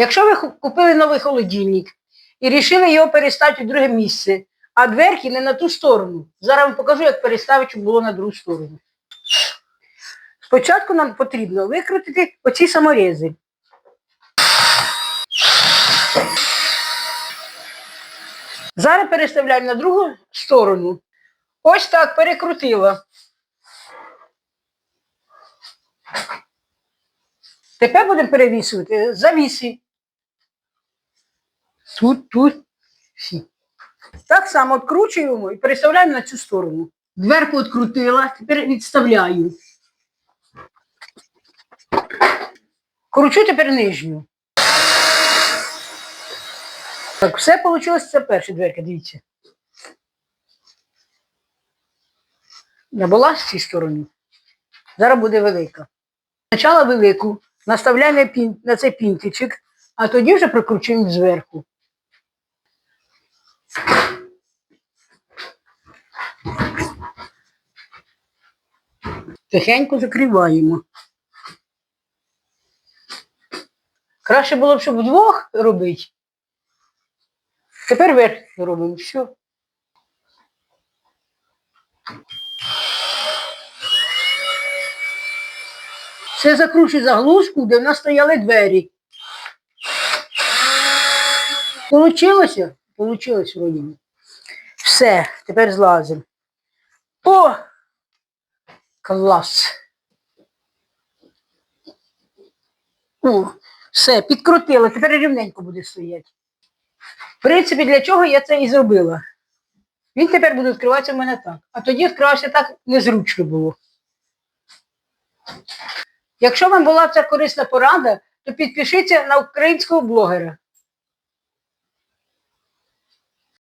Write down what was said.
Якщо ви купили новий холодильник і вирішили його переставити в друге місце, а дверки не на ту сторону. Зараз вам покажу, як переставити, щоб було на другу сторону. Спочатку нам потрібно викрутити оці саморези. Зараз переставляємо на другу сторону. Ось так перекрутила. Тепер будемо перевісувати завіси. Тут, тут, всі. Так само відкручуємо і переставляємо на цю сторону. Дверку відкрутила, тепер відставляю. Кручу тепер нижню. Так, все вийшло, це перша дверка, дивіться. Не була з цієї сторони. Зараз буде велика. Спочатку велику, наставляємо на, цей пінтичок, а тоді вже прикручуємо зверху. Тихенько закриваємо. Краще було б, щоб вдвох робити. Тепер верх робимо. Все. Все закручує заглушку, де в нас стояли двері. Получилося? Получилось вроді. Все, тепер злазимо. О! Клас. О, все, підкрутила, тепер рівненько буде стояти. В принципі, для чого я це і зробила. Він тепер буде відкриватися в мене так. А тоді відкривався так незручно було. Якщо вам була ця корисна порада, то підпишіться на українського блогера.